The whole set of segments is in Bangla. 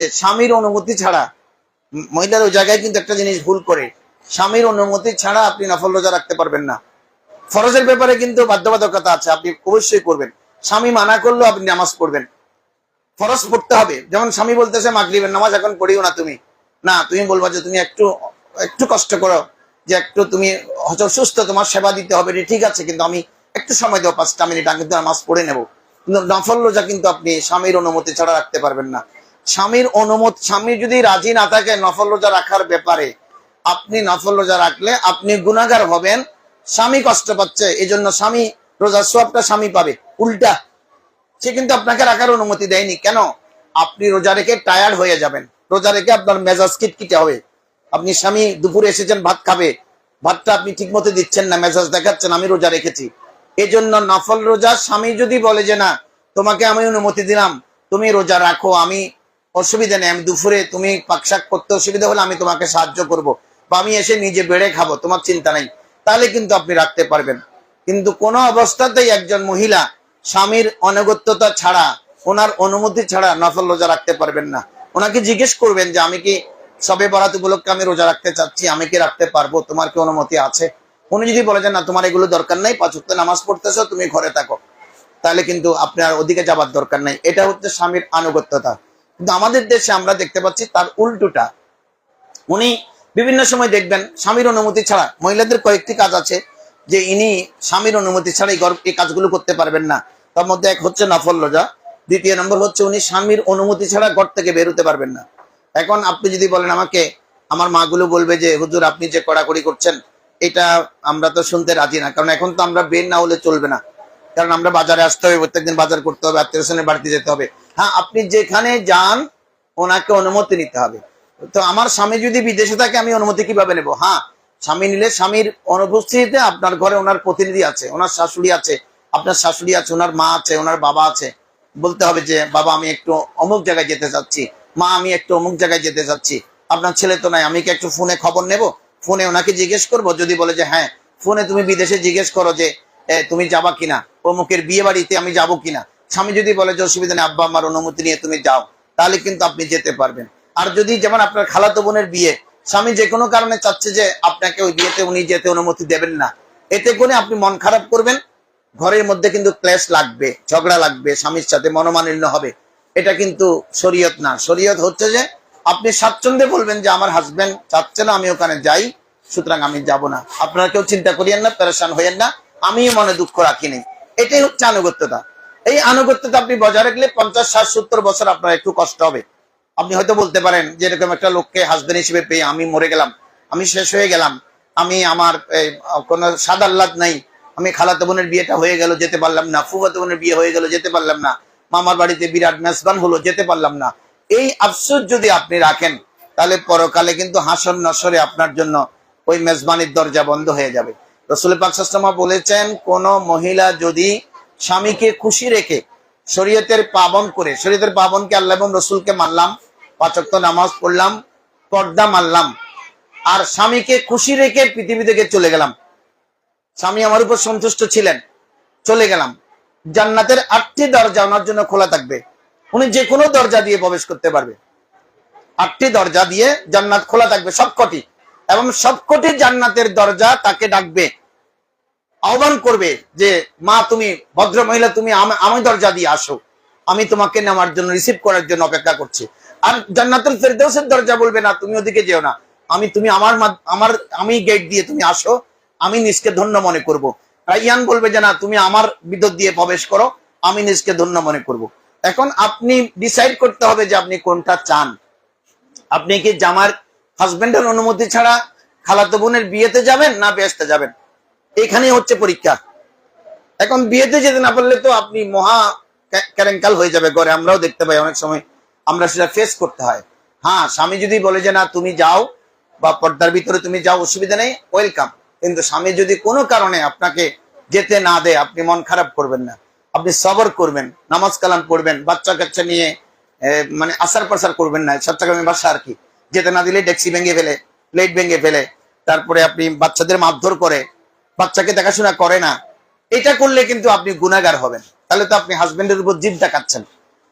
স্বামীর অনুমতি ছাড়া মহিলার ওই জায়গায় কিন্তু একটা জিনিস ভুল করে। স্বামীর অনুমতি ছাড়া আপনি নফল রোজা রাখতে পারবেন না। ফরজের ব্যাপারে কিন্তু বাধ্যবাধকতা আছে, আপনি অবশ্যই করবেন। স্বামী মানা করলেও আপনি নামাজ পড়বেন। ফরজ পড়তে হবে। যেমন স্বামী বলতেছে, মাগরিবের নামাজ এখন পড়িও না তুমি। না, তুমি বলবা যে তুমি একটু একটু কষ্ট করো, যে একটু তুমি হয়তো সুস্থ, তোমার সেবা দিতে হবে। ঠিক আছে, কিন্তু আমি একটু সময় দাও পাঁচটা মিনিট, আমি কিন্তু নামাজ পড়ে নেব। কিন্তু নফল রোজা কিন্তু আপনি স্বামীর অনুমতি ছাড়া রাখতে পারবেন না। স্বামীর অনুমত স্বামী যদি রাজি না থাকে নফল রোজা রাখার ব্যাপারে, আপনি নফল রোজা রাখলে আপনি গুণাগার হবেন, স্বামী কষ্ট পাচ্ছে এই জন্য স্বামী রোজার সবটা স্বামী পাবে। উল্টা, সে কিন্তু আপনাকে রাখার অনুমতি দেয়নি। কেন? আপনি রোজা রেখে টায়ার্ড হয়ে যাবেন। রোজা রেখে আপনার মেজাজ কিটকিটে হবে। আপনি স্বামী দুপুরে এসেছেন, ভাত খাবে। ভাতটা আপনি ঠিক মতো দিচ্ছেন না, মেজাজ দেখাচ্ছেন, আমি রোজা রেখেছি। এই জন্য নফল রোজা, স্বামী যদি বলে যে, না, তোমাকে আমি অনুমতি দিলাম, তুমি রোজা রাখো, আমি অসুবিধা নেই, আমি দুপুরে তুমি পাকশাক করতে অসুবিধা হলে আমি তোমাকে সাহায্য করব। বা আমি এসে নিজে বেড়ে খাব, তোমার চিন্তা নেই। তাহলে কিন্তু আপনি রাখতে পারবেন। কিন্তু কোন অবস্থাতেই একজন মহিলা স্বামীর অনগত্যতা ছাড়া, ওনার অনুমতি ছাড়া নফল রোজা রাখতে পারবেন না। ওনাকে জিজ্ঞেস করবেন যে, আমি কি সবে বরাত উপলক্ষে আমি রোজা রাখতে চাচ্ছি? আমি কি রাখতে পারব? তোমার কি অনুমতি আছে? উনি যদি বলে যে, না, তোমার এগুলো দরকার নাই, পাঁচ ওয়াক্ত নামাজ পড়তেছো, তুমি ঘরে থাকো। তাহলে কিন্তু আপনার ওদিকে যাবার দরকার নাই। এটা হচ্ছে স্বামীর আনুগত্যতা কিন্তু আমাদের দেশে আমরা দেখতে পাচ্ছি তার উল্টোটা। উনি বিভিন্ন সময় দেখবেন, স্বামীর অনুমতি ছাড়া, মহিলাদের কয়েকটি কাজ আছে যে ইনি স্বামীর অনুমতি ছাড়া এই কাজগুলো করতে পারবেন না। তার মধ্যে এক হচ্ছে নফল রোজা দ্বিতীয় নম্বর হচ্ছে উনি স্বামীর অনুমতি ছাড়া ঘর থেকে বেরোতে পারবেন না। এখন আপনি যদি বলেন আমাকে, আমার মাগুলো বলবে যে, হুজুর, আপনি যে কড়াকড়ি করছেন, এটা আমরা তো শুনতে রাজি না। কারণ এখন তো আমরা বের না হলে চলবে না। কারণ আমরা বাজারে আসতে হবে, প্রত্যেকদিন বাজার করতে হবে, আত্মীয় বাড়িতে যেতে হবে। হ্যাঁ আপনি যেখানে যান, ওনাকে অনুমতি নিতে হবে। তো আমার স্বামী যদি বিদেশে থাকে, আমি অনুমতি কীভাবে নেব? হ্যাঁ স্বামী নিলে স্বামীর অনুপস্থিতিতে আপনার ঘরে ওনার প্রতিনিধি আছে, ওনার শাশুড়ি আছে, আপনার শাশুড়ি আছে, ওনার মা আছে, ওনার বাবা আছে। বলতে হবে যে, বাবা, আমি একটু অমুক জায়গায় যেতে চাচ্ছি। মা, আমি একটু অমুক জায়গায় যেতে চাচ্ছি। আপনার ছেলে তো নাই, আমি কি একটু ফোনে খবর নেব? ফোনে ওনাকে জিজ্ঞেস করব, যদি বলে যে হ্যাঁ ফোনে তুমি বিদেশে জিজ্ঞেস করো যে তুমি যাবা কিনা? অমুকের বিয়ে বাড়িতে আমি যাব কিনা? স্বামী যদি বলে যে অসুবিধা নেই, আব্বা আমার অনুমতি নিয়ে তুমি যাও, তাহলে কিন্তু আপনি যেতে পারবেন। আর যদি যেমন আপনার খালাতো বোনের বিয়ে, স্বামী যে কোনো কারণে চাচ্ছে যে আপনাকে ওই বিয়েতে উনি যেতে অনুমতি দেবেন না, এতে করে আপনি মন খারাপ করবেন। ঘরের মধ্যে কিন্তু ক্লেশ লাগবে, ঝগড়া লাগবে, স্বামীর সাথে মনোমালিন্য হবে। এটা কিন্তু শরীয়ত না। শরীয়ত হচ্ছে যে আপনি স্বাচ্ছন্দ্যে বলবেন যে আমার হাজবেন্ড চাচ্ছে না, আমি ওখানে যাই, সুতরাং আমি যাব না। আপনারা কেউ চিন্তা করিয়েন না প্যারেশান হইয়েন না। আমি মনে দুঃখ রাখিনি। এটাই হচ্ছে আনুগত্যতা। এই আনুগত্যতা আপনি বজায় রাখলে পঞ্চাশ, ষাট, সত্তর বছর আপনার একটু কষ্ট হবে। আপনি হয়তো বলতে পারেন যে এরকম একটা লোককে হাজবেন্ড হিসেবে পেয়ে আমি মরে গেলাম, আমি শেষ হয়ে গেলাম, আমি আমার কোনো সাদ আহ্লাদ নাই, আমি খালাতো বোনের বিয়েটা হয়ে গেল, যেতে পারলাম না, ফুফাতো বোনের বিয়ে হয়ে গেল, যেতে পারলাম না, মামার বাড়িতে বিরাট মেজবান হলো, যেতে পারলাম না। এই আফসোস যদি আপনি রাখেন, তাহলে পরকালে কিন্তু হাসন নসরে আপনার জন্য ওই মেজবানির দরজা বন্ধ হয়ে যাবে। রসুল পাকসামা বলেছেন, কোন মহিলা যদি স্বামীকে খুশি রেখে শরীয়তের পাবন করে, শরীয়তের পাবনকে আল্লাহ এবং রসুলকে মানলাম পাচক্ত নামাজ পড়লাম, পর্দা মানলাম, আর স্বামীকে খুশি রেখে পৃথিবী থেকে চলে গেলাম, স্বামী আমার উপর সন্তুষ্ট ছিলেন, চলে গেলাম, জান্নাতের আটটি দরজা ওনার জন্য খোলা থাকবে, উনি যে কোনো দরজা দিয়ে প্রবেশ করতে পারবে, আটটি দরজা দিয়ে জান্নাত খোলা থাকবে সবকটি, এবং সবকটি জান্নাতের দরজা তাকে ডাকবে আহ্বান করবে যে, মা, তুমি ভদ্র মহিলা, তুমি আম- দরজা দিয়ে আসো। আমি তোমাকে নেওয়ার জন্য রিসিভ করার জন্য অপেক্ষা করছি। আর জান্নাতুল ফেরদৌসের দরজা বলবে, না, তুমি ওদিকে যেও না। আমি, তুমি আমার আমার, আমি গেট দিয়ে তুমি আসো। আমি নিজকে ধন্য মনে করব। রাইয়ান বলবে যে, না, তুমি আমার বিদ্যুৎ দিয়ে প্রবেশ করো। আমি নিজকে ধন্য মনে করব। এখন আপনি ডিসাইড করতে হবে যে, আপনি কোনটা চান। আপনি কি জামার হাজবেন্ডের অনুমতি ছাড়া খালাতো বোনের বিয়েতে যাবেন না বেসতে যাবেন? এখানেই হচ্ছে পরীক্ষা। এখন বিয়েতে যেতে না পারলে তো আপনি মহা কে- কেরেঙ্কাল হয়ে যাবে ঘরে। আমরাও দেখতে পাই অনেক সময় আমরা সেটা ফেস করতে হয়। হ্যাঁ স্বামী যদি বলে যে, না, তুমি যাও বা পর্দার ভিতরে তুমি যাও, অসুবিধা নেই ওয়েলকাম কিন্তু স্বামী যদি কোনো কারণে আপনাকে যেতে না দেয়, আপনি মন খারাপ করবেন না। আপনি সবর করবেন, নামাজ কালাম পড়বেন, বাচ্চা কাচ্চা নিয়ে মানে আসার পাসার করবেন না। চট্টগ্রামে বাসা আর কি। যেতে না দিলে ডেক্সি ভেঙে ফেলে, প্লেট ভেঙে ফেলে। তারপরে আপনি বাচ্চাদের মারধর করে বাচ্চাকে দেখাশোনা করে না, এটা করলে কিন্তু আপনি গুণাগার হবেন। তাহলে তো আপনি হাজবেন্ডের উপর জিদ দেখাচ্ছেন।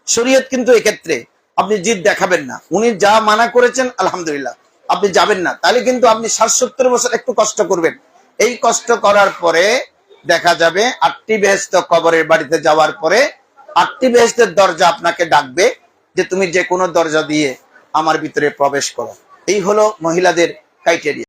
শরীয়ত কিন্তু এক্ষেত্রে আপনি জিদ দেখাবেন না। উনি যা মানা করেছেন, আলহামদুলিল্লাহ, আপনি যাবেন না। তাহলে কিন্তু আপনি ষাট সত্তর বছর একটু কষ্ট করবেন। এই কষ্ট করার পরে দেখা যাবে আটটি বেহেস্ত কবরের বাড়িতে যাওয়ার পরে আটটি বেহেস্তের দরজা আপনাকে ডাকবে যে তুমি যে কোনো দরজা দিয়ে আমার ভিতরে প্রবেশ করো। এই হলো মহিলাদের ক্রাইটেরিয়া